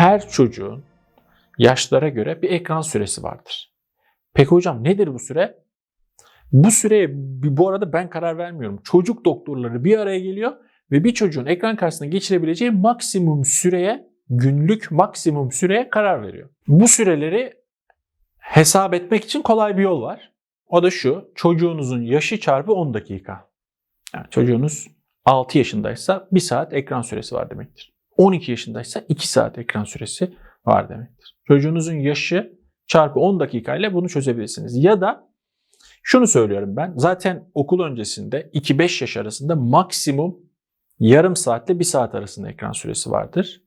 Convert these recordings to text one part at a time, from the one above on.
her çocuğun yaşlara göre bir ekran süresi vardır. Peki hocam nedir bu süre? Bu süreye bu arada ben karar vermiyorum. Çocuk doktorları bir araya geliyor ve bir çocuğun ekran karşısında geçirebileceği maksimum süreye, günlük maksimum süreye karar veriyor. Bu süreleri hesap etmek için kolay bir yol var. O da şu, çocuğunuzun yaşı çarpı 10 dakika. Yani çocuğunuz 6 yaşındaysa 1 saat ekran süresi var demektir. 12 yaşındaysa 2 saat ekran süresi var demektir. Çocuğunuzun yaşı çarpı 10 dakika ile bunu çözebilirsiniz. Ya da şunu söylüyorum ben. Zaten okul öncesinde 2-5 yaş arasında maksimum yarım saatle 1 saat arasında ekran süresi vardır.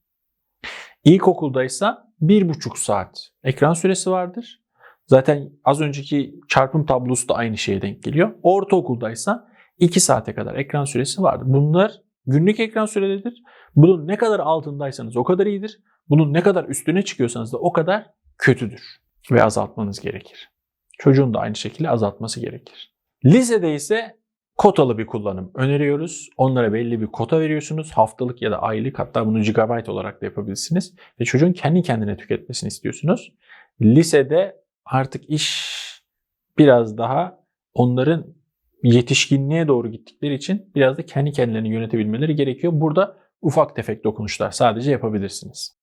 İlkokuldaysa 1,5 saat ekran süresi vardır. Zaten az önceki çarpım tablosu da aynı şeye denk geliyor. Ortaokuldaysa 2 saate kadar ekran süresi vardır. Bunlar günlük ekran süreleridir. Bunun ne kadar altındaysanız o kadar iyidir. Bunun ne kadar üstüne çıkıyorsanız da o kadar kötüdür ve azaltmanız gerekir. Çocuğun da aynı şekilde azaltması gerekir. Lisede ise kotalı bir kullanım öneriyoruz. Onlara belli bir kota veriyorsunuz. Haftalık ya da aylık hatta bunu gigabyte olarak da yapabilirsiniz. Ve çocuğun kendi kendine tüketmesini istiyorsunuz. Lisede artık iş biraz daha onların yetişkinliğe doğru gittikleri için biraz da kendi kendilerini yönetebilmeleri gerekiyor. Burada ufak tefek dokunuşlar sadece yapabilirsiniz.